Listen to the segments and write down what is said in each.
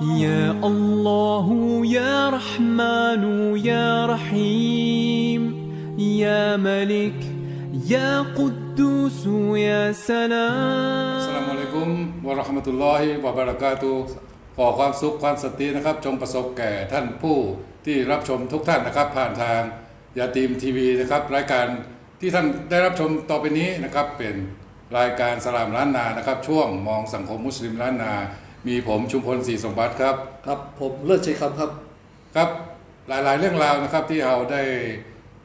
يا الله يا رحمن يا رحيم يا ملك يا قدوس يا อัสส سلام ลามุอะลัยกุมวะเราะห์มะตุลลอฮิวะบะเราะกาตุฮ์ขอความสุขความสตินะครับ จงประสบแก่ท่านผู้ที่รับชมทุกท่านนะครับ ผ่านทางยาตีมทีวีนะครับ รายการที่ท่านได้รับชมต่อไปนี้นะครับ เป็นรายการสลามล้านนานะครับ ช่วงมองสังคมมุสลิมล้านนา มีผมชุมพลศรีสมบัติครับ ครับผมเลิศชัยคำครับ ครับหลายๆ เรื่องราวนะครับที่เราได้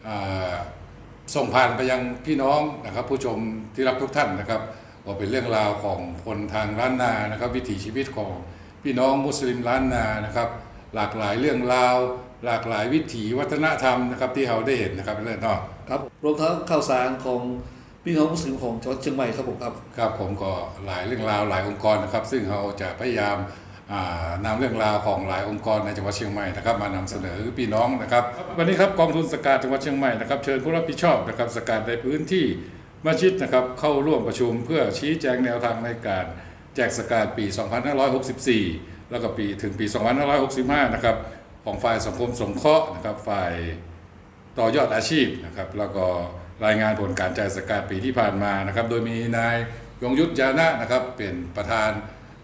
อ่าส่งผ่านไปยังพี่น้องนะครับ ผู้ชมที่รับทุกท่านนะครับก็เป็นเรื่องราวของคนทางล้านนานะครับ วิถีชีวิตของพี่น้องมุสลิมล้านนานะครับ หลากหลายเรื่องราว หลากหลายวิถีวัฒนธรรมนะครับที่เราได้เห็นนะครับเรื่องนอกครับรวมทั้งข่าวสารของ พี่น้องมุสลิมของจังหวัดเชียงใหม่ครับผมครับ ครับผมก็หลายเรื่องราวหลายองค์กรนะครับ ซึ่งเราจะพยายามอ่านำเรื่องราวของหลายองค์กรในจังหวัดเชียงใหม่นะครับมานำเสนอพี่น้องนะครับ วันนี้ครับกองทุนสกาดจังหวัดเชียงใหม่นะครับเชิญผู้รับผิดชอบนะครับสกาดในพื้นที่มัสยิดนะครับเข้าร่วมประชุมเพื่อชี้แจงแนวทางในการแจกสกาดปี 2564 แล้วก็ปีถึงปี 2565 นะครับของฝ่ายสังคมสงเคราะห์นะครับฝ่ายต่อยอดอาชีพนะครับแล้วก็ รายงานผลการจ่ายสกาดปีที่ผ่านมานะครับ โดยมีนายยงยุทธยานะนะครับ เป็นประธาน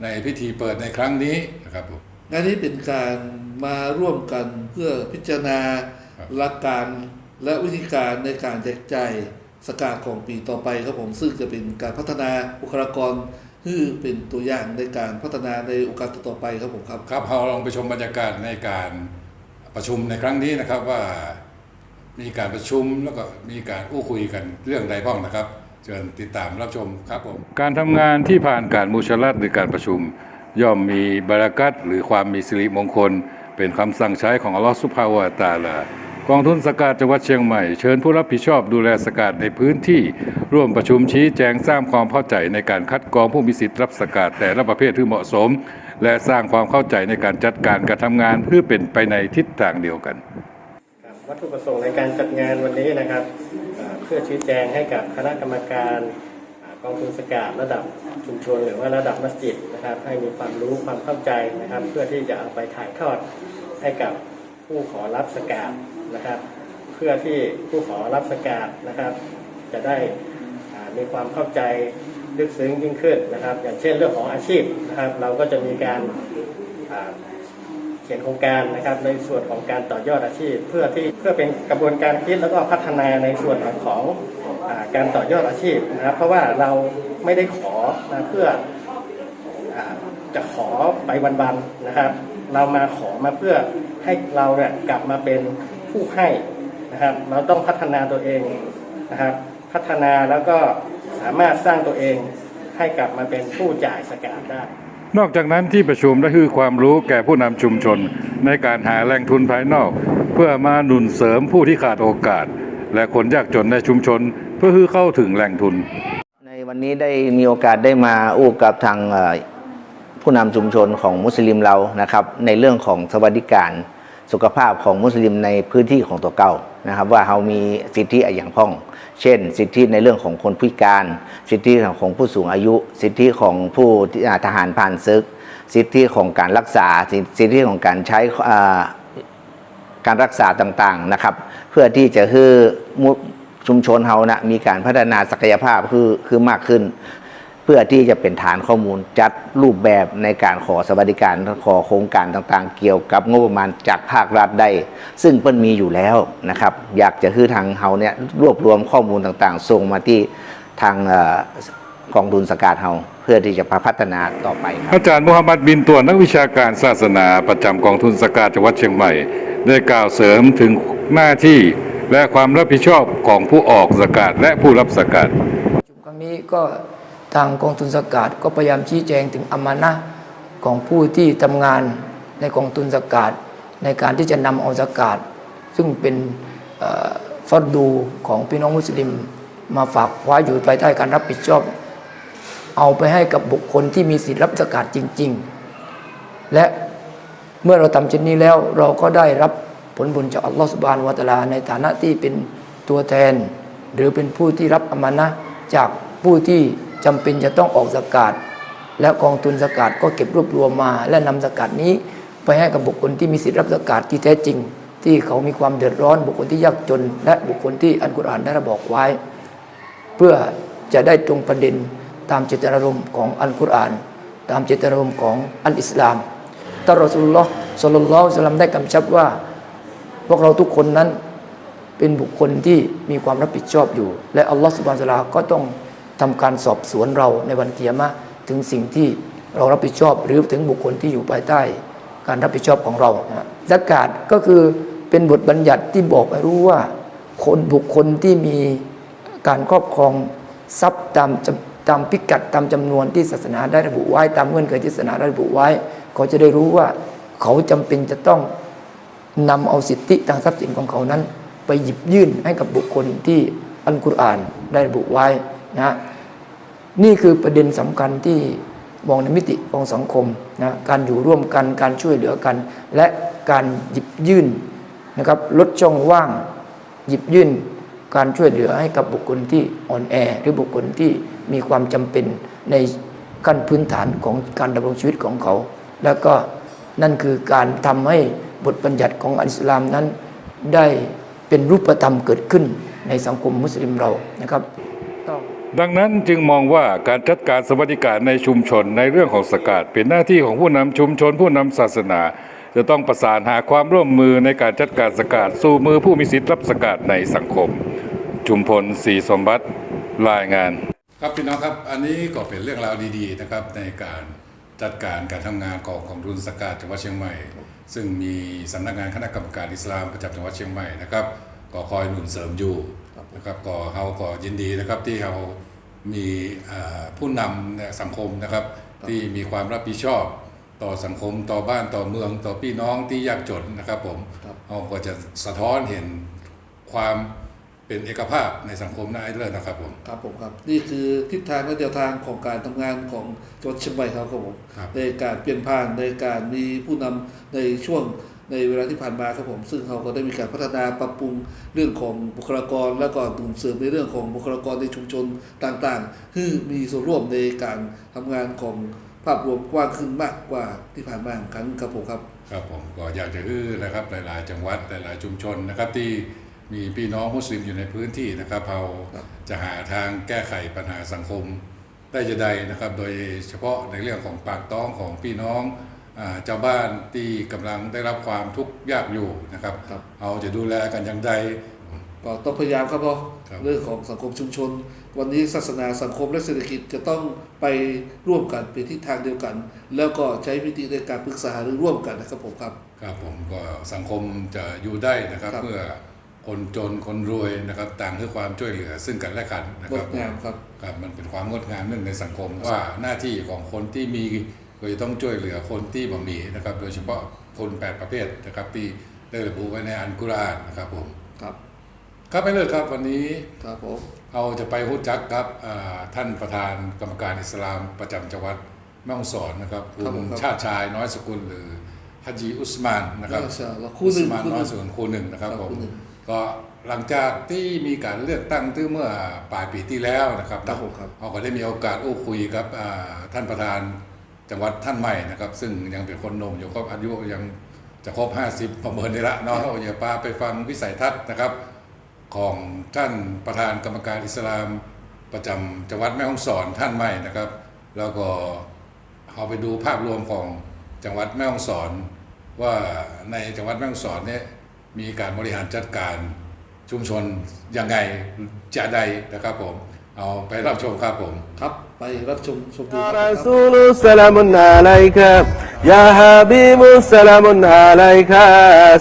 ในพิธีเปิดในครั้งนี้นะครับผมงานนี้เป็นการมาร่วมกันเพื่อพิจารณาครับหลักการและวิธีการในการแจกจ่ายสกาดของปีต่อไปครับผมซึ่งจะเป็นการพัฒนาบุคลากรที่เป็นตัวอย่างในการพัฒนาในโอกาสต่อๆไปครับผมครับครับเราลองไปชมบรรยากาศในการประชุมในครั้งนี้นะครับว่า มีการประชุมแล้วก็มีการอู้คุยกันเรื่องใดบ้างนะครับ เชิญติดตามรับชมครับผมการทำงานที่ผ่านการมูชารัตหรือการประชุม ย่อมมีบารากัตหรือความมีสิริมงคล เป็นคำสั่งใช้ของอัลลอฮฺสุบฮาวะตาลากองทุนสกาดจังหวัดเชียงใหม่เชิญผู้รับผิดชอบดูแลสกาดในพื้นที่ร่วมประชุมชี้แจงสร้างความเข้าใจในการคัดกรองผู้มีสิทธิ์รับสกาดแต่ละประเภทที่เหมาะสม และสร้างความเข้าใจในการจัดการการทำงานเพื่อเป็นไปในทิศทางเดียวกัน วัตถุประสงค์ในการจัดงานวันนี้นะครับ เพื่อชี้แจงให้กับคณะกรรมการกองทุนสกาดระดับชุมชนหรือว่าระดับมัสยิดนะครับ ให้มีความรู้ความเข้าใจนะครับ เพื่อที่จะเอาไปถ่ายทอดให้กับผู้ขอรับสกาดนะครับ เพื่อที่ผู้ขอรับสกาดนะครับ จะได้มีความเข้าใจลึกซึ้งยิ่งขึ้นนะครับ อย่างเช่นเรื่องของอาชีพนะครับ เราก็จะมีการ ขียนโครงการนะครับในส่วนของการต่อยอดอาชีพ เพื่อที่เพื่อเป็นกระบวนการคิดแล้วก็พัฒนาในส่วนของอาการต่อยอดอาชีพนะครับ เพราะว่าเราไม่ได้ขอนะเพื่ออจะขอไปวันๆนะครับ เรามาขอมาเพื่อให้เราเนี่ยกลับมาเป็นผู้ให้นะครับ เราต้องพัฒนาตัวเองนะครับ พัฒนาแล้วก็สามารถสร้างตัวเองให้กลับมาเป็นผู้จ่ายสกาดได้ นอกจากนั้นที่ประชุมได้คือความรู้แก่ผู้นำชุมชน ในการหาแหล่งทุนภายนอก เพื่อมาหนุนเสริมผู้ที่ขาดโอกาส และคนยากจนในชุมชน เพื่อให้เข้าถึงแหล่งทุน ในวันนี้ได้มีโอกาสได้มาอู้กับทางผู้นำชุมชนของมุสลิมเรานะครับ ในเรื่องของสวัสดิการสุขภาพของมุสลิมในพื้นที่ของตัวเก่า นะครับว่าเรามีสิทธิอย่างพ้อง เช่น สิทธิในเรื่องของคนพิการ สิทธิของผู้สูงอายุ สิทธิของผู้ทหารผ่านศึก สิทธิของการรักษา สิทธิของการใช้การรักษาต่างๆนะครับ เพื่อที่จะให้ชุมชนเฮานะมีการพัฒนาศักยภาพคือคือมากขึ้น พื่อที่จะเป็นฐานข้อมูลจัดรูปแบบในการขอสวัสดิการขอโครงการต่างๆ เกี่ยวกับงบประมาณจากภาครัฐได้ซึ่งเปิ้นมีอยู่แล้วนะครับ อยากจะคือทางเฮาเนี่ยรวบรวมข้อมูลต่างๆ ส่งมาที่ทางเอ่อกองทุนสกาดเฮาเพื่อที่จะพัฒนาต่อไปครับอาจารย์มุฮัมมัดบินตัวนักวิชาการศาสนาประจำกองทุนสกาดจังหวัดเชียงใหม่ ได้กล่าวเสริมถึงหน้าที่และความรับผิดชอบของผู้ออกสกาดและผู้รับสกาดประชุมครั้งนี้ก็ ทางกองทุนสกาดก็พยายามชี้แจงถึงอมานะของผู้ที่ทำงานในกองทุนสกาดในการที่จะนำเอาสกาดซึ่งเป็นเอ่อฟัดดูของพี่น้องมุสลิม มาฝากไว้อยู่ภายใต้การรับผิดชอบ เอาไปให้กับบุคคลที่มีสิทธิรับสกาดจริง ๆ และเมื่อเราทำเช่นนี้แล้วเราก็ได้รับผลบุญจากอัลลอฮฺสุบานวะตาลา ในฐานะที่เป็นตัวแทน หรือเป็นผู้ที่รับอามานะจากผู้ที่ จำเป็นจะต้องออกสกาดแล้วกองทุนสกัดก็เก็บรวบรวมมา และนำสกัดนี้ไปให้กับบุคคลที่มีสิทธิรับสกัดที่แท้จริง ที่เขามีความเดือดร้อน บุคคลที่ยากจน และบุคคลที่อันกุรอานได้ระบอกไว้ เพื่อจะได้ตรงประเด็นตามเจตนารมณ์ของอัลกุรอาน ตามเจตนารมณ์ของอัลอิสลามตรอสุลลอฮ์สลลลลอฮุอะลัมได้กำชับว่า พวกเราทุกคนนั้นเป็นบุคคลที่มีความรับผิดชอบอยู่ และอัลลอฮฺสุบานตะอาลาก็ต้อง ทำการสอบสวนเราในวันเกียรมะถึงสิ่งที่เรารับผิดชอบหรือถึงบุคคลที่อยู่ภายใต้ การรับผิดชอบของเรานะกาดก็คือเป็นบทบัญญัติที่บอกให้รู้ว่า คนบุคคลที่มีการครอบครองทรัพย์ตามจำตามพิกัดตามจำนวนที่ศาสนาได้ระบุไว้ ตามเงื่อนไขที่ศาสนาได้ระบุไว้ เขาจะได้รู้ว่าเขาจำเป็นจะต้องนำเอาสิทธิทางทรัพย์สินของเขานั้น ไปหยิบยื่นให้กับบุคคลที่อัลกุรอานได้ระบุไว้นะ นี่คือประเด็นสำคัญที่มองในมิติของสังคมนะการอยู่ร่วมกันการช่วยเหลือกัน และการหยิบยื่นนะครับลดช่องว่างหยิบยื่น การช่วยเหลือให้กับบุคคลที่อ่อนแอ หรือบุคคลที่มีความจำเป็นในขั้นพื้นฐานของการดำรงชีวิตของเขา แล้วก็นั่นคือการทำให้บทบัญญัติของอิสลามนั้น ได้เป็นรูปธรรมเกิดขึ้นในสังคมมุสลิมเรานะครับ ดังนั้นจึงมองว่าการจัดการสวัสดิการในชุมชนในเรื่องของสกาดเป็นหน้าที่ของผู้นำชุมชนผู้นำศาสนา จะต้องประสานหาความร่วมมือในการจัดการสกาดสู่มือผู้มีสิทธิ์รับสกาดในสังคม ชุมพลศรีสมบัติรายงาน ครับพี่น้องครับ อันนี้ก็เป็นเรื่องราวดีๆนะครับในการจัดการการทำงานของของรุนสกาดจังหวัดเชียงใหม่ ซึ่งมีสำนักงานคณะกรรมการอิสลามประจำจังหวัดเชียงใหม่นะครับก็คอยหนุนเสริมอยู่นะครับก็เขาก็ยินดีนะครับที่เขามีเอ่อผู้นำในสังคมนะครับ ที่มีความรับผิดชอบต่อสังคมต่อบ้านต่อเมืองต่อพี่น้องที่ยากจนนะครับผมเขาก็จะสะท้อนเห็นความเป็นเอกภาพในสังคมนั่นเองนะครับผมครับผมครับนี่คือทิศทางและแนวทางของการทำงานของจังหวัดเชียงใหม่ครับครับผมครับในการเปลี่ยนผ่านในการมีผู้นำในช่วง ในเวลาที่ผ่านมาครับผมซึ่งเขาก็ได้มีการพัฒนาปรับปรุงเรื่องของบุคลากร และก็ส่งเสริมในเรื่องของบุคลากรในชุมชนต่างๆที่มีส่วนร่วมในการทำงานของภาพรวมกว้างขึ้นมากกว่าที่ผ่านมาครั้งครับผมครับครับผมก็อยากจะฮือนะครับหลาย ๆ จังหวัดหลาย ๆ ชุมชนนะครับที่มีพี่น้องมุสลิมอยู่ในพื้นที่นะครับเราจะหาทางแก้ไขปัญหาสังคมได้จะใดนะครับ โดยเฉพาะในเรื่องของปากท้องของพี่น้อง อ่าเจ้าบ้านที่กำลังได้รับความทุกข์ยากอยู่นะครับครับเราจะดูแลกันอย่างใดก็ต้องพยายามครับเพราะครับเรื่องของสังคมชุมชน วันนี้ศาสนาสังคมและเศรษฐกิจจะต้องไปร่วมกันเป็นทิศทางเดียวกัน แล้วก็ใช้วิธีในการปรึกษาหรือร่วมกันนะครับผมครับครับผมก็สังคมจะอยู่ได้นะครับครับเมื่อคนจนคนรวยนะครับต่างให้ความช่วยเหลือซึ่งกันและกันนะงครับดงามครับครับมันเป็นความงดงามหนึ่งในสังคมว่าหน้าที่ของคนที่มี ก็จะต้องช่วยเหลือคนที่บ่มีนะครับ โดยเฉพาะคนแปดประเภทนะครับ ที่ได้ระบุไว้ในอันกุรอานนะครับผมครับ ครับไปเลยครับวันนี้ครับผมเอาจะไปรู้จักครับอ่าท่านประธานกรรมการอิสลามประจำจังหวัดแม่ฮ่องสอนนะครับคุณชาติชายน้อยสกุลหรือฮัจจีอุสมานนะครับมาชาอัลลอฮ์คู่หนึ่งอุสมานคู่หน้อนึ่ยงสกุลคู่หนึ่งนะครับครับผมคู่หนึ่งก็หลังจากที่มีการเลือกตั้งที่เมื่อปลายปีที่แล้วนะครับครับผมครับเราก็ได้มีโอกาสอู้คุยกับอ่าท่านประธาน จังหวัดท่านใหม่นะครับ ซึ่งยังเป็นคนหนมอยู่ก็อายุยังจะครบ 50 ประเมินได้ละเนาะเราอย่าพาไปฟังวิสัยทัศน์นะครับ ของท่านประธานกรรมการอิสลามประจำจังหวัดแม่ฮ่องสอนท่านใหม่นะครับ แล้วก็เอาไปดูภาพรวมของจังหวัดแม่ฮ่องสอน ว่าในจังหวัดแม่ฮ่องสอนเนี่ยมีการบริหารจัดการชุมชนยังไงจะใดนะครับผม เอาไปรับชมครับผม ครับไปรับชมชมดูครัรับ สูลุสลามุนอะลัยกะยาฮาบิมุสลามุนอะลัยกะ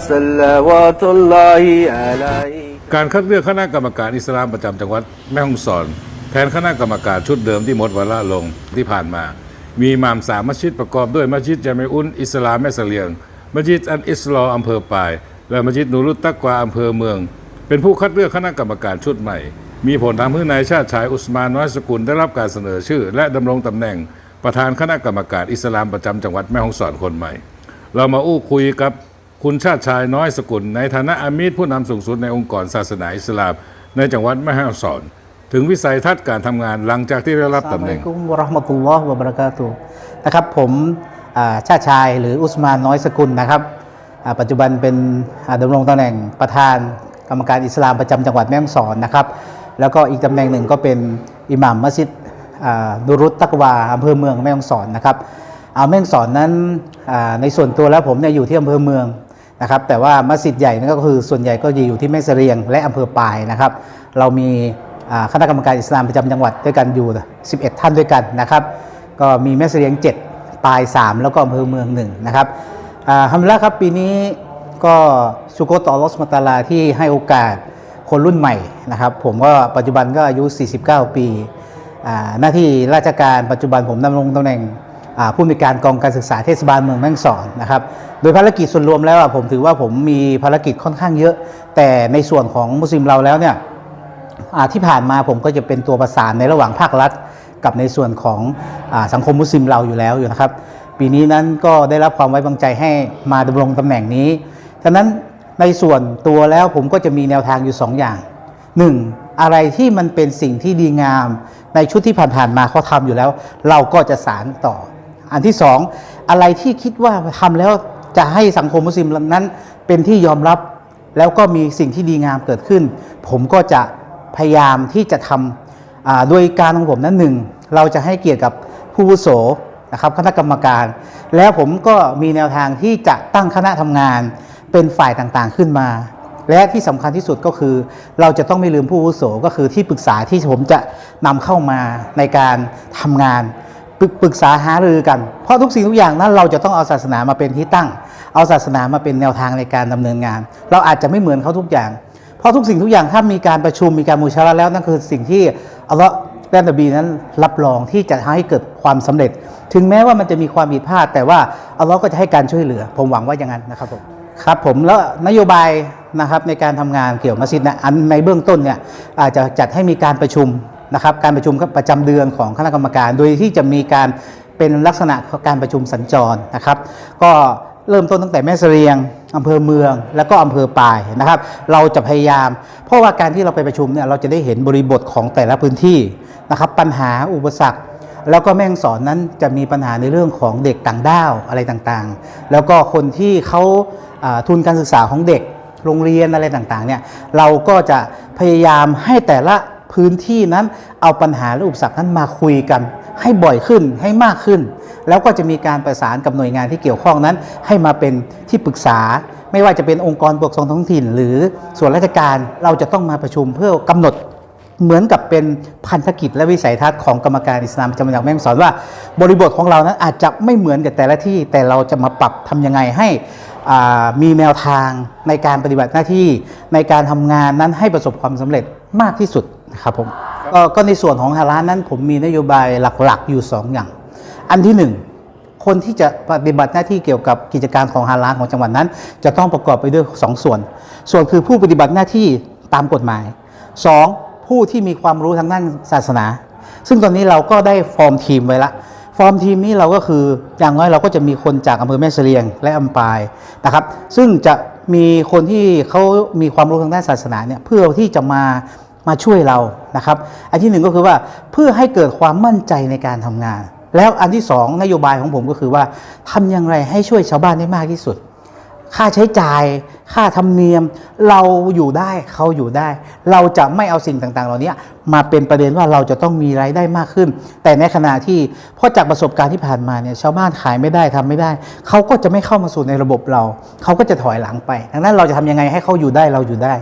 สลาวาตุลลอฮิอะลัยการคัดเลือกคณะกรรมการอิสลามประจำจังหวัดแม่ฮ่องสอนแทนคณะกรรมการชุดเดิมที่หมดวาระลงที่ผ่านมา มีมามสามมัสยิดประกอบด้วยมัสยิดจามอุนอิสลามแม่เสลียง มัสยิดอันอิสลออำเภอปาย และมัสยิดนูรุตตะกวาอำเภอเมือง เป็นผู้คัดเลือกคณะกรรมการชุดใหม่ มีผลทำให้นายชาติชายอุสมานน้อยสกุลได้รับการเสนอชื่อ และดำรงตำแหน่งประธานคณะกรรมการอิสลามประจำจังหวัดแม่ฮ่องสอนคนใหม่ เรามาอู้คุยกับคุณชาติชายน้อยสกุล ในฐานะอามีดผู้นำสูงสุดในองค์กรศาสนาอิสลาม ในจังหวัดแม่ฮ่องสอน ถึงวิสัยทัศน์การทำงานหลังจากที่ได้รับตำแหน่งอัสสลามุอะลัยกุมระห์มตุลลอฮ์วะบราะกาตุนะครับผมชาติชายหรืออุสมานน้อยสกุลนะครับปัจจุบันเป็นดำรงตำแหน่งประธานกรรมการอิสลามประจำจังหวัดแม่ฮ่องสอนนะครับ แล้วก็อีกตำแหน่งหนึ่งก็เป็นอิหม่ามมัสยิดนุรุตตักวาอำเภอเมืองแม่ฮ่องสอนนะครับอาแม่ฮ่องสอนนั้นในส่วนตัวแล้วผมเนี่ยอยู่ที่อำเภอเมืองนะครับแต่ว่ามัสยิดใหญ่นั่นก็คือส่วนใหญ่ก็จะอยู่ที่แม่เสรียง และอำเภอปายนะครับเรามีคณะกรรมการอิสลามประจำจังหวัดด้วยกันอยู่ 11 ท่านด้วยกันนะครับก็มีแม่เสรียง 7ปลาย 3 แล้วก็อำเภอเมือง1นะครับฮัมละครับปีนี้ก็ชุกตอลอสุบฮาตาลาที่ให้โอกาส คนรุ่นใหม่นะครับ ผมก็ปัจจุบันก็อายุ 49 ปีหน้าที่ราชการปัจจุบันผมดำรงตำแหน่งผู้อำนวยการกองการศึกษาเทศบาลเมืองแม่งสอนนะครับ โดยภารกิจส่วนรวมแล้วผมถือว่าผมมีภารกิจค่อนข้างเยอะ แต่ในส่วนของมุสลิมเราแล้วเนี่ยที่ผ่านมาผมก็จะเป็นตัวประสานในระหว่างภาครัฐ กับในส่วนของอสังคมมุสลิมเราอยู่แล้วอยู่นะครับ ปีนี้นั้นก็ได้รับความไว้วางใจให้มาดำรงตำแหน่งนี้ฉะนั้น ในส่วนตัวแล้วผมก็จะมีแนวทางอยู่ 2 อย่าง 1. อะไรที่มันเป็นสิ่งที่ดีงาม ในชุดที่ผ่านๆมาเขาทำอยู่แล้ว เราก็จะสารต่อ อันที่สองอะไรที่คิดว่าทำแล้วจะให้สังคมมุสลิมนั้น เป็นที่ยอมรับแล้วก็มีสิ่งที่ดีงามเกิดขึ้น ผมก็จะพยายามที่จะทำโดยการของผมนั้นหนึ่งเราจะให้เกียรติกับผู้วุโสนะครับคณะกรรมการ แล้วผมก็มีแนวทางที่จะตั้งคณะทำงาน เป็นฝ่ายต่างๆขึ้นมา และที่สำคัญที่สุดก็คือ เราจะต้องไม่ลืมผู้อาวุโสก็คือที่ปรึกษาที่ผมจะนำเข้ามาในการทำงานปรึกปรึกษาหารือกัน เพราะทุกสิ่งทุกอย่างนั้นเราจะต้องเอาศาสนามาเป็นที่ตั้ง เอาศาสนามาเป็นแนวทางในการดำเนินงาน เราอาจจะไม่เหมือนเขาทุกอย่าง เพราะทุกสิ่งทุกอย่างถ้ามีการประชุมมีการมูชาระแล้วนั่นคือสิ่งที่อัลลอฮ์และนบีนั้นรับรองที่จะให้เกิดความสำเร็จ ถึงแม้ว่ามันจะมีความผิดพลาด แต่ว่าอัลลอฮ์ก็จะให้การช่วยเหลือ ผมหวังว่าอย่างนั้นนะครับผม ครับผมแล้วนโยบายนะครับในการทำงานเกี่ยวกับมัสยิดนะอันในเบื้องต้นเนี่ยอาจจะจัดให้มีการประชุมนะครับการประชุมประจำเดือนของคณะกรรมการ โดยที่จะมีการเป็นลักษณะการประชุมสัญจรนะครับ ก็เริ่มต้นตั้งแต่แม่เสรียงอำเภอเมือง แล้วก็อำเภอปายนะครับ เราจะพยายาม เพราะว่าการที่เราไปประชุมเนี่ยเราจะได้เห็นบริบทของแต่ละพื้นที่นะครับปัญหาอุปสรรคแล้วก็แม่งสอนนั้นจะมีปัญหาในเรื่องของเด็กต่างด้าวอะไรต่างๆ แล้วก็คนที่เขา ทุนการศึกษาของเด็กโรงเรียนอะไรต่างๆเนี่ยเราก็จะพยายามให้แต่ละพื้นที่นั้นเอาปัญหาและอุปสรรคนั้นมาคุยกัน ให้บ่อยขึ้นให้มากขึ้น แล้วก็จะมีการประสานกับหน่วยงานที่เกี่ยวข้องนั้น ให้มาเป็นที่ปรึกษา ไม่ว่าจะเป็นองค์กรปกครองท้องถิ่น หรือส่วนราชการเราจะต้องมาประชุมเพื่อกำหนด เหมือนกับเป็นพันธกิจและวิสัยทัศน์ของกรรมการอิสลามประจำจังหวัดแม่ฮ่องสอนว่า บริบทของเรานั้นอาจจะไม่เหมือนกับแต่ละที่ แต่เราจะมาปรับทำยังไงให้อ่ามีแนวทางในการปฏิบัติหน้าที่ในการทำงานนั้นให้ประสบความสำเร็จมากที่สุดนะครับผมก็ก็ในส่วนของฮาลานนั้น ผมมีนโยบายหลักๆอยู่ 2 อย่าง อันที่หนึ่งคนที่จะปฏิบัติหน้าที่เกี่ยวกับกิจการของฮาลาลของจังหวัดนั้น จะต้องประกอบไปด้วย 2 ส่วน ส่วนคือผู้ปฏิบัติหน้าที่ตามกฎหมาย 2. ผู้ที่มีความรู้ทางด้านศาสนา ซึ่งตอนนี้เราก็ได้ฟอร์มทีมไว้ละฟอร์มทีมนี้เราก็คืออย่างน้อยเราก็จะมีคนจากอำเภอแม่เสลียงและอำปายนะครับ ซึ่งจะมีคนที่เขามีความรู้ทางด้านศาสนาเนี่ยเพื่อที่จะมามาช่วยเรานะครับ อันที่หนึ่งก็คือว่าเพื่อให้เกิดความมั่นใจในการทำงาน แล้วอันที่สองนโยบายของผมก็คือว่าทำอย่างไรให้ช่วยชาวบ้านได้มากที่สุด ค่าใช้จ่าย ค่าธรรมเนียม เราอยู่ได้เขาอยู่ได้ เราจะไม่เอาสิ่งต่างๆ เหล่านี้มาเป็นประเด็นว่าเราจะต้องมีรายได้มากขึ้น แต่ในขณะที่เพราะจากประสบการณ์ที่ผ่านมาเนี่ยชาวบ้านขายไม่ได้ทำไม่ได้ เขาก็จะไม่เข้ามาสู่ในระบบเรา เขาก็จะถอยหลังไป ดังนั้นเราจะทำยังไงให้เขาอยู่ได้เราอยู่ได้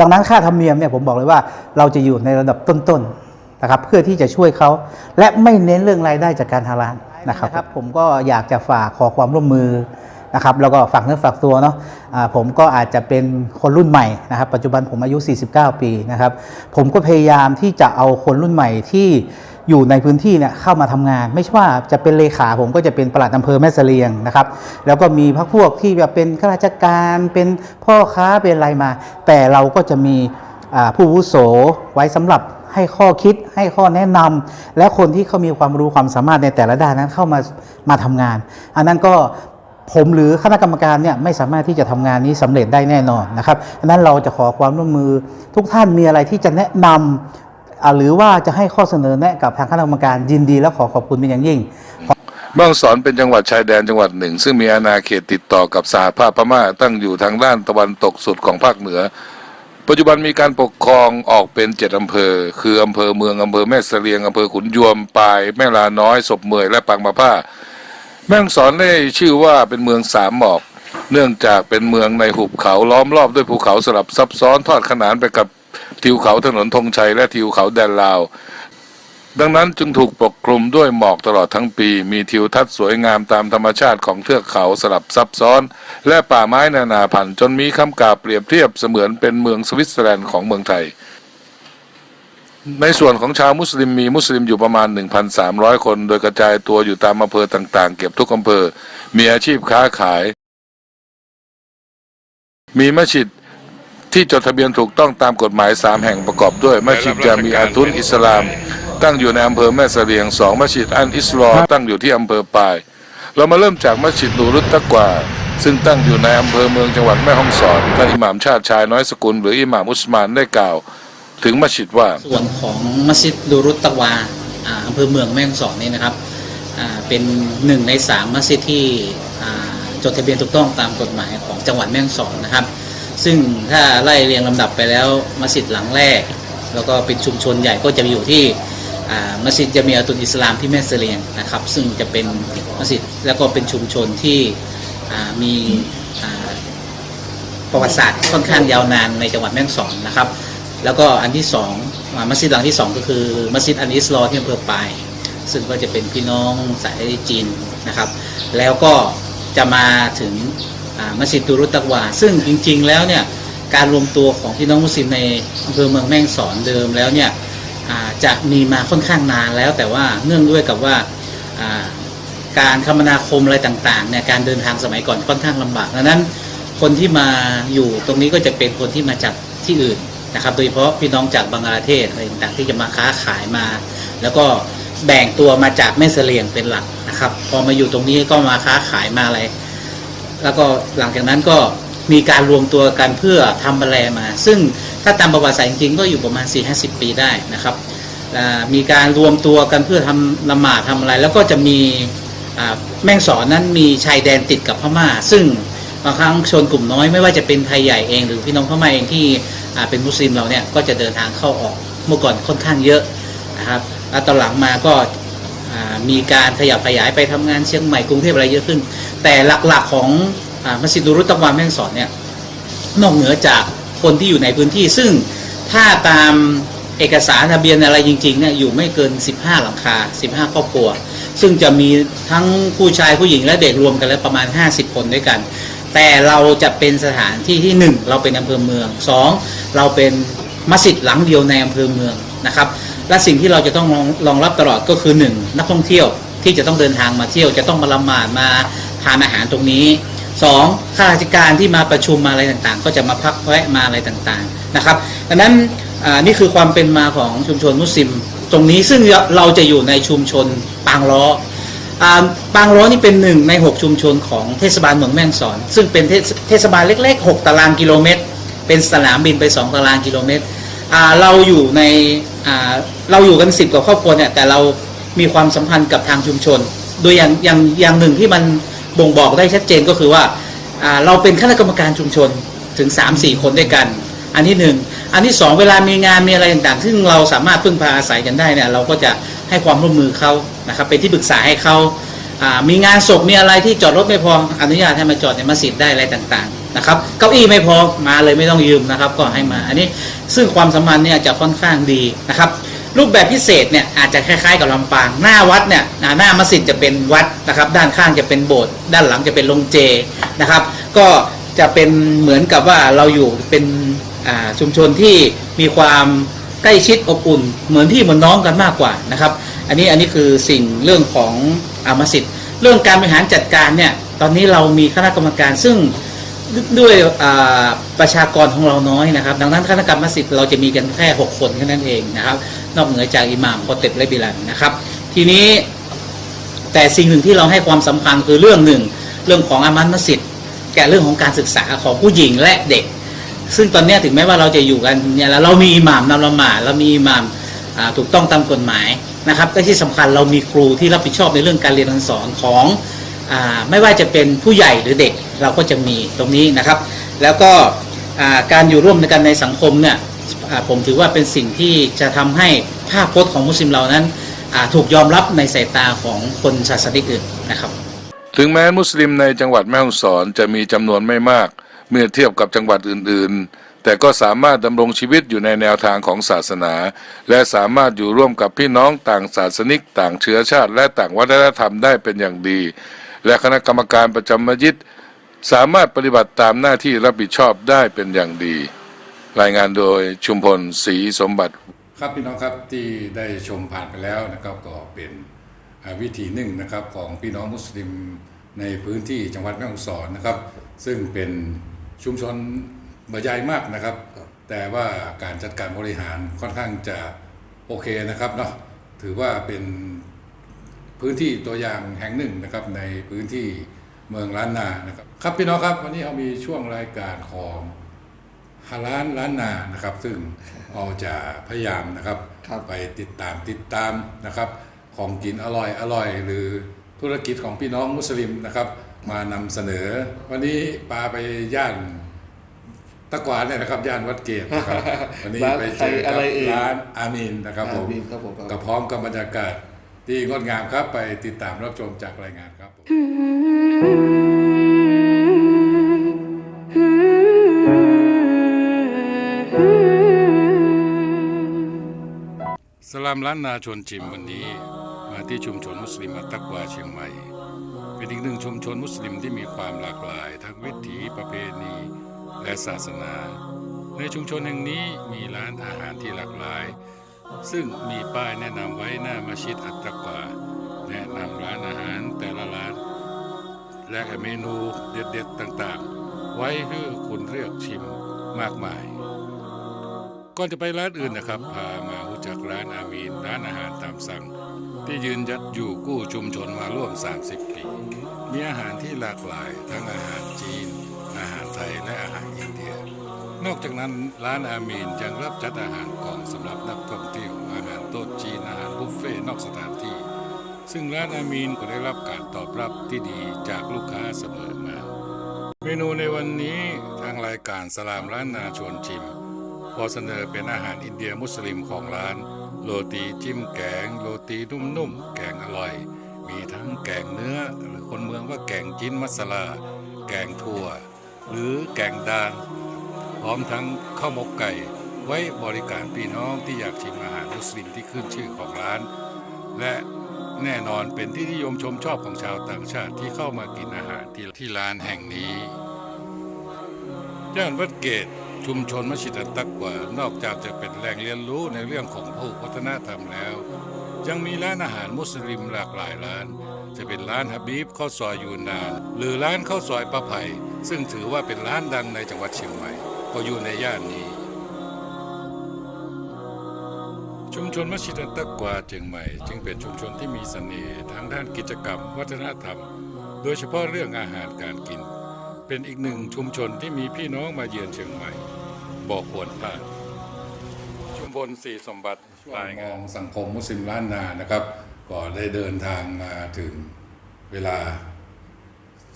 ดังนั้นค่าธรรมเนียมเนี่ยผมบอกเลยว่าเราจะอยู่ในระดับต้นๆนะครับเพื่อที่จะช่วยเขาและไม่เน้นเรื่องรายได้จากการฮาลาลนะครับผมก็อยากจะฝากขอความร่วมมือ นะครับแล้วก็ฝากเนื้อฝากตัวเนาะผมก็อาจจะเป็นคนรุ่นใหม่นะครับ ปัจจุบันผมอายุ 49 ปีนะครับ ผมก็พยายามที่จะเอาคนรุ่นใหม่ที่อยู่ในพื้นที่เนี่ยเข้ามาทำงาน ไม่ใช่ว่าจะเป็นเลขาผมก็จะเป็นปลัดอำเภอแม่เสลียงนะครับ แล้วก็มีพักพวกที่แบบเป็นข้าราชการเป็นพ่อค้าเป็นอะไรมา แต่เราก็จะมีผู้วุโสไว้สำหรับให้ข้อคิดให้ข้อแนะนำและคนที่เขามีความรู้ความสามารถในแต่ละด้านนั้นเข้ามามาทำงาน อันนั้นก็ ผมหรือคณะกรรมการเนี่ยไม่สามารถที่จะทำงานนี้สำเร็จได้แน่นอนนะครับดังนั้นเราจะขอความร่วมมือทุกท่านมีอะไรที่จะแนะนำอ่าหรือว่าจะให้ข้อเสนอแนะกับทางคณะกรรมการยินดี และขอขอบคุณเป็นอย่างยิ่งแม่ฮ่องสอนเป็นจังหวัดชายแดนจังหวัดหนึ่ง ซึ่งมีอาณาเขตติดต่อกับสหภาพพม่าตั้งอยู่ทางด้านตะวันตกสุดของภาคเหนือ ปัจจุบันมีการปกครองออกเป็นเจ็ดอำเภอ คืออำเภอเมืองอำเภอแม่เสลียงอำเภอขุนยวมปาย แม่ลาน้อยศพเมยและปางมะผ้า แม่ฮ่องสอนได้ชื่อว่าเป็นเมืองสามหมอก เนื่องจากเป็นเมืองในหุบเขาล้อมรอบด้วยภูเขาสลับซับซ้อนทอดขนานไปกับทิวเขาถนนธงชัยและทิวเขาแดนลาว ดังนั้นจึงถูกปกคลุมด้วยหมอกตลอดทั้งปี มีทิวทัศน์สวยงามตามธรรมชาติของเทือกเขาสลับซับซ้อน และป่าไม้นานาพันธุ์จนมีคำกล่าวเปรียบเทียบเสมือนเป็นเมืองสวิตเซอร์แลนด์ของเมืองไทย ในส่วนของชาวมุสลิมมีมุสลิมอยู่ประมาณ 1,300 คน โดยกระจายตัวอยู่ตามอำเภอต่างๆ เก็บทุกอำเภอ มีอาชีพค้าขาย มีมัสยิดที่จดทะเบียนถูกต้องตามกฎหมาย 3 แห่งประกอบด้วยมัสยิดจามีอาตุนอิสลาม ตั้งอยู่ในอำเภอแม่เสลียงสองมัสยิดอันอิสลอตั้งอยู่ที่อำเภอปาย เรามาเริ่มจากมัสยิดนูรุตตะกวาซึ่งตั้งอยู่ในอำเภอเมืองจังหวัดแม่ฮ่องสอนท่านอิหม่ามชาติชายน้อยสกุล หรืออิหม่ามอุสมานได้กล่าว ถึงมัสยิดว่า ส่วนของมัสยิดดูรุตตะวาอ่าอำเภอเมืองแม่ฮ่องสอนนี่นะครับอ่าเป็นหนึ่งในสามมัสยิดที่อ่าจดทะเบียนถูกต้องตามกฎหมายของจังหวัดแม่ฮ่องสอนนะครับ ซึ่งถ้าไล่เรียงลำดับไปแล้วมัสยิดหลังแรก แล้วก็เป็นชุมชนใหญ่ก็จะอยู่ที่อ่ามัสยิดจะมีอาตุลอิสลามที่แม่เสลียงนะครับ ซึ่งจะเป็นมัสยิดแล้วก็เป็นชุมชนที่อ่ามีอ่าประวัติศาสตร์ค่อนข้างยาวนานในจังหวัดแม่ฮ่องสอนนะครับ แล้วก็อันที่สองมัสยิดหลังที่สองก็คือมัสยิดอันอิสลอที่อำเภอปาย ซึ่งก็จะเป็นพี่น้องสายจีนนะครับ แล้วก็จะมาถึงมัสยิดตูรุตตะวา ซึ่งจริงๆแล้วเนี่ยการรวมตัวของพี่น้องมุสลิมในอำเภอเมืองแม่งสอนเดิมแล้วเนี่ยจะมีมาค่อนข้างนานแล้วแต่ว่าเนื่องด้วยกับว่าอ่าการคมนาคมอะไรต่างๆเนี่ยการเดินทางสมัยก่อนค่อนข้างลำบากดังนั้นคนที่มาอยู่ตรงนี้ก็จะเป็นคนที่มาจากที่อื่น นะครับ โดยเฉพาะพี่น้องจากบังกลาเทศอะไรต่างๆที่จะมาค้าขายมา แล้วก็แบ่งตัวมาจากแม่เสลียงเป็นหลักนะครับ พอมาอยู่ตรงนี้ก็มาค้าขายมาอะไร แล้วก็หลังจากนั้นก็มีการรวมตัวกันเพื่อทำอะไรมา ซึ่งถ้าตามประวัติศาสตร์จริงๆก็อยู่ประมาณ 4-50 ปีได้นะครับ มีการรวมตัวกันเพื่อทำละหมาดทำอะไร แล้วก็จะมีแม่งสอนนั้นมีชายแดนติดกับพม่า ซึ่งบางครั้งชนกลุ่มน้อยไม่ว่าจะเป็นไทยใหญ่เอง หรือพี่น้องพม่าเองที่ เป็นมุสลิมเราเนี่ยก็จะเดินทางเข้าออกเมื่อก่อนค่อนข้างเยอะนะครับแล้วตอนหลังมาก็มีการขยับขยายไปทำงานเชียงใหม่กรุงเทพอะไรเยอะขึ้น แต่หลักๆของอมัสยิดนูรุตตะวันแม่งสอนเนี่ยนอกเหนือจากคนที่อยู่ในพื้นที่ ซึ่งถ้าตามเอกสารทะเบียนอะไรจริงๆเนี่ยอยู่ไม่เกิน 15 หลังคา 15 ครอบครัว ซึ่งจะมีทั้งผู้ชายผู้หญิงและเด็กรวมกันแล้วประมาณ 50 คนด้วยกัน แต่เราจะเป็นสถานที่ที่ 1 เราเป็นอำเภอเมือง 2 เราเป็นมัสยิดหลังเดียวในอำเภอเมืองนะครับ และสิ่งที่เราจะต้องรองรองรับตลอดก็คือ 1 นักท่องเที่ยวที่จะต้องเดินทางมาเที่ยวจะต้องมาละหมาดมาทานอาหารตรงนี้ 2. ข้าราชการที่มาประชุมมาอะไรต่างๆ ก็จะมาพักแวะมาอะไรต่างๆนะครับดังนั้นนี่คือความเป็นมาของชุมชนมุสลิม ตรงนี้ซึ่งเราจะอยู่ในชุมชนปางล้อ อ่างล้อนี่เป็นหนึ่งใน 6 ชุมชนของเทศบาลเมืองแม่ฮ่องสอน ซึ่งเป็นเทศเทศบาลเล็กๆ 6 ตารางกิโลเมตร เป็นสนามบินไป 2 ตารางกิโลเมตรเราอยู่ในเราอยู่กัน 10กว่าครอบครัวเนี่ยแต่เรามีความสัมพันธ์กับทางชุมชน โดยอย่างอย่างอย่างหนึ่งที่มันบ่งบอกได้ชัดเจนก็คือว่าอ่าเราเป็นคณะกรรมการชุมชนถึง 3-4 คนด้วยกัน อันที่หนึ่งอันที่สองเวลามีงานมีอะไรต่างๆ ซึ่งเราสามารถพึ่งพาอาศัยกันได้เนี่ยเราก็จะให้ความร่วมมือเขา นะครับเป็นที่ปรึกษาให้เขาามีงานศพมีอะไรที่จอดรถไม่พออนุญาตให้มาจอดในมัสยิดได้อะไรต่างๆนะครับเก้าอี้ไม่พอมาเลยไม่ต้องยืมนะครับก็ให้มาอันนี้ซึ่งความสัมพันธ์เนี่ยจะค่อนข้างดีนะครับรูปแบบพิเศษเนี่ยอาจจะคล้ายๆกับลำปางหน้าวัดเนี่ยหน้ามัสยิดจะเป็นวัดนะครับด้านข้างจะเป็นโบสถ์ด้านหลังจะเป็นโรงเจนะครับก็จะเป็นเหมือนกับว่าเราอยู่เป็นชุมชนที่มีความใกล้ชิดอบอุ่น เหมือนพี่เหมือนน้องกันมากกว่านะครับ อันนี้อันนี้คือสิ่งเรื่องของอามัสยิดเรื่องการบริหารจัดการเนี่ยตอนนี้เรามีคณะกรรมการซึ่งด้วยประชากรของเราน้อยนะครับ ดังนั้นคณะกรรมมัสยิดเราจะมีกันแค่ 6 คนแค่นั้นเองนะครับ นอกเหนือจากอิหม่ามคอเต็บและบิลันนะครับ ทีนี้แต่สิ่งหนึ่งที่เราให้ความสำคัญคือเรื่องหนึ่ง เรื่องของอามันมัสยิดแก่เรื่องของการศึกษาของผู้หญิงและเด็ก ซึ่งตอนนี้ถึงแม้ว่าเราจะอยู่กันเนี่ยแล้วเรามีอิหม่ามนำละหมาดเรามีอิหม่ามอ่า ถูกต้องตามกฎหมายนะครับและที่สำคัญเรามีครูที่รับผิดชอบในเรื่องการเรียนการสอนของอไม่ว่าจะเป็นผู้ใหญ่หรือเด็กเราก็จะมีตรงนี้นะครับ แล้วก็การอยู่ร่วมกันในสังคมเนี่ยผมถือว่าเป็นสิ่งที่จะทำให้ภาพพจน์ของมุสลิมเรานั้นถูกยอมรับในสายตาของคนศาสนิกอื่นนะครับ ถึงแม้มุสลิมในจังหวัดแม่ฮ่องสอนจะมีจำนวนไม่มาก เมื่อเทียบกับจังหวัดอื่น ๆ แต่ก็สามารถดำรงชีวิตอยู่ในแนวทางของศาสนา และสามารถอยู่ร่วมกับพี่น้องต่างศาสนิก ต่างเชื้อชาติ และต่างวัฒนธรรมได้เป็นอย่างดี และคณะกรรมการประจำมัสยิดสามารถปฏิบัติตามหน้าที่รับผิดชอบได้เป็นอย่างดี รายงานโดยชุมพลศรีสมบัติ ครับพี่น้องครับที่ได้ชมผ่านไปแล้วนะครับก็เป็นวิธีหนึ่งนะครับของพี่น้องมุสลิมในพื้นที่จังหวัดแม่ฮ่องสอนนะครับ ซึ่งเป็นชุมชน บ่ใหญ่มากนะครับ แต่ว่าการจัดการบริหารค่อนข้างจะโอเคนะครับเนาะถือว่าเป็นพื้นที่ตัวอย่างแห่งหนึ่งนะครับในพื้นที่เมืองล้านนานะครับครับพี่น้องครับวันนี้เรามีช่วงรายการของฮาล้านล้านนานะครับ ซึ่งเราจะพยายามนะครับครับไปติดตามติดตามนะครับ ของกินอร่อยอร่อย หรือธุรกิจของพี่น้องมุสลิมนะครับ มานำเสนอ วันนี้ปาไปย่าน ตะกวานเนี่ยนะครับย่านวัดเกตนะครับวันนี้ร้านไปใครเจออะกับไรเอ่ยร้านอามีนนะครับผมอามีนครับผมครับกับพร้อมกับบรรยากาศที่งดงามครับไปติดตามรับชมจากรายงานครับผมสลามล้านนาชวนชิมวันนี้มาที่ชุมชนมุสลิมอัตตักวาเชียงใหม่ เป็นอีกหนึ่งชุมชนมุสลิมที่มีความหลากหลาย ทั้งวิถีประเพณี และศาสนา ในชุมชนแห่งนี้มีร้านอาหารที่หลากหลาย ซึ่งมีป้ายแนะนำไว้หน้ามัสยิดอัตตักวาแนะนำร้านอาหารแต่ละร้าน และเมนูเด็ดๆต่างๆ ไว้ให้คุณเลือกชิมมากมาย ก่อนจะไปร้านอื่นนะครับ พามารู้จักร้านอามีนร้านอาหารตามสั่ง ที่ยืนยัดอยู่กู้ชุมชนมาร่วม 30 ปี มีอาหารที่หลากหลายทั้งอาหารจีน อาหารไทยและอาหารอินเดีย นอกจากนั้นร้านอามีนยังรับจัดอาหารกล่องสำหรับนักท่องเที่ยวอาหารโต๊ะจีนอาหารบุฟเฟ่ต์นอกสถานที่ ซึ่งร้านอามีนก็ได้รับการตอบรับที่ดีจากลูกค้าเสมอมา เมนูในวันนี้ทางรายการสลามร้านนาชวนชิมขอเสนอเป็นอาหารอินเดียมุสลิมของร้าน โรตีจิ้มแกง โรตีนุ่มๆแกงอร่อย มีทั้งแกงเนื้อ หรือคนเมืองว่าแกงจิ้นมัสลา แกงถั่ว หรือแกงดานพร้อมทั้งข้าวหมกไก่ไว้บริการพี่น้องที่อยากชิมอาหารมุสลิมที่ขึ้นชื่อของร้าน และแน่นอนเป็นที่นิยมชมชอบของชาวต่างชาติที่เข้ามากินอาหารที่ที่ร้านแห่งนี้ย่านวัดเกตชุมชนมัสยิดอัตตักวานอกจากจะเป็นแหล่งเรียนรู้ในเรื่องของผูวัฒนธรรมแล้ว ยังมีร้านอาหารมุสลิมหลากหลายร้าน จะเป็นร้านฮับบีบข้าวซอยยูนาน หรือร้านข้าวซอยป้าไผ่ซึ่งถือว่าเป็นร้านดังในจังหวัดเชียงใหม่ ก็อยู่ในย่านนี้ ชุมชนมัสยิดอัตตักวาเชียงใหม่ จึงเป็นชุมชนที่มีเสน่ห์ทางด้านกิจกรรม วัฒนธรรม โดยเฉพาะเรื่องอาหารการกิน เป็นอีกหนึ่งชุมชนที่มีพี่น้องมาเยือนเชียงใหม่ บอกควรพลาด ลสีสมบัติรายงานสังคมมุสลิมล้านนานะครับ ก็ได้เดินทางมาถึงเวลา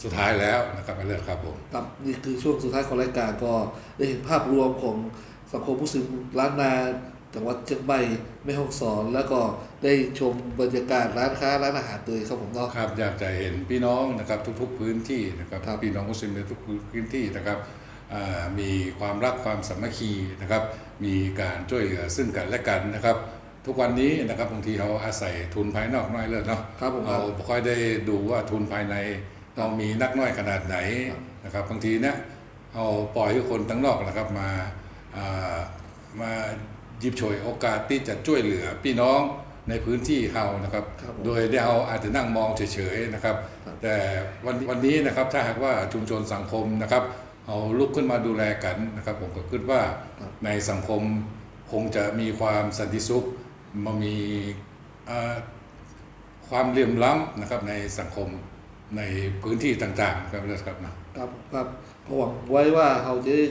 สุดท้ายแล้วนะครับมาเลือกครับผมครับนี่คือช่วงสุดท้ายของรายการก็ได้เห็นภาพรวมของสังคมมุสลิมล้านนาจังหวัดเชียงใหม่แม่ฮ่องสอน แล้วก็ได้ชมบรรยากาศร้านค้าร้านอาหารเลยครับผมเนาะครับอยากจะเห็นพี่น้องนะครับทุก ๆ พื้นที่นะครับครับพี่น้องมุสลิมในทุกพื้นที่นะครับอ่า มีความรักความสามัคคีนะครับ มีการช่วยเหลือซึ่งกันและกันนะครับ ทุกวันนี้นะครับบางทีเราอาศัยทุนภายนอกน้อยเลยเนาะครับผมเราไม่ค่อยได้ดูว่าทุนภายในเรามีนักน้อยขนาดไหนนะครับบางทีเนี่ยเอาปล่อยให้คนทั้งนอกนะครับมาอ่ามาหยิบฉวยโอกาสที่จะช่วยเหลือพี่น้องในพื้นที่เรานะครับครับผมโดยที่เราอาจจะนั่งมองเฉยๆนะครับ แต่วันวันนี้นะครับถ้าหากว่าชุมชนสังคมนะครับ เอาลุกขึ้นมาดูแลกันนะครับ ผมก็คิดว่าในสังคมคงจะมีความสันติสุขมามีเอ่อความเหลื่อมล้ำนะครับในสังคมในพื้นที่ต่างๆครับนะครับนะครับครับก็หวังไว้ว่าเราจะได้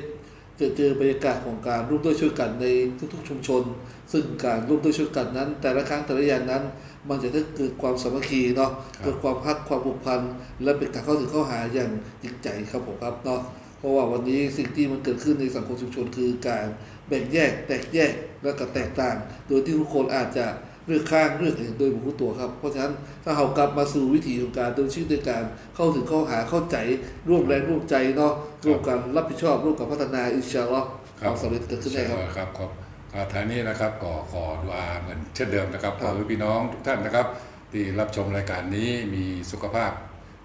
จะเจอบรรยากาศของการร่วมด้วยช่วยกันในทุกๆชุมชน ซึ่งการร่วมด้วยช่วยกันนั้น แต่ละครั้งแต่ละอย่างนั้น มันจะได้เกิดความสามัคคีเนาะเกิดความพักความผูกพันและเป็นการเข้าถึงเข้าหาอย่างจริงใจครับผมครับเนาะเพ ราะว่าวันนี้สิ่งที่มันเกิดขึ้นในสังคมชุมชนคือการแบ่งแยกแตกแยกและก็แตกต่าง โดยที่ทุกคนอาจจะเลือกข้างเลือกเห็นโดยบุคคลตัวครับ เพราะฉะนั้นถ้าเรากลับมาสู่วิถีของการดำเนินชีวิตด้วยการเข้าถึงเข้าหาเข้าใจร่วมแรงร่วมใจเนาะร่วมกันรับผิดชอบร่วมกันพัฒนาอินชาอัลลอฮ์ความสำเร็จเกิดขึ้นแน่ครับครับครับอ่าท้ายนี้นะครับก็ขอดุอาเหมือนเช่นเดิมนะครับขอพี่น้องทุกท่านนะครับ ที่รับชมรายการนี้มีสุขภาพ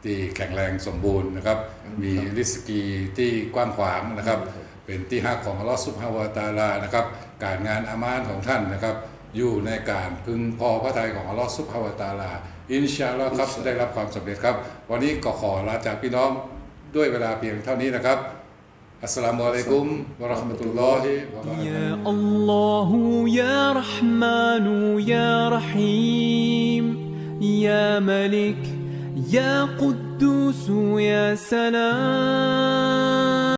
ที่แข็งแรงสมบูรณ์นะครับ มีริสกีที่กว้างขวางนะครับ เป็นที่ฮักของอัลลอฮฺซุบฮาวะตะอาลานะครับ การงานอามานของท่านนะครับ อยู่ในการพึงพอพระทัยของอัลลอฮฺซุบฮาวะตะอาลา อินชาอัลลอฮ์ครับได้รับความสำเร็จครับ วันนี้ก็ขอลาจากพี่น้องด้วยเวลาเพียงเท่านี้นะครับ อัสสลามุอะลัยกุมวะเราะห์มะตุลลอฮิวะบะเราะกาตุฮ์ يا الله يا رحمن يا رحيم يا ملك يا قدوس يا سلام.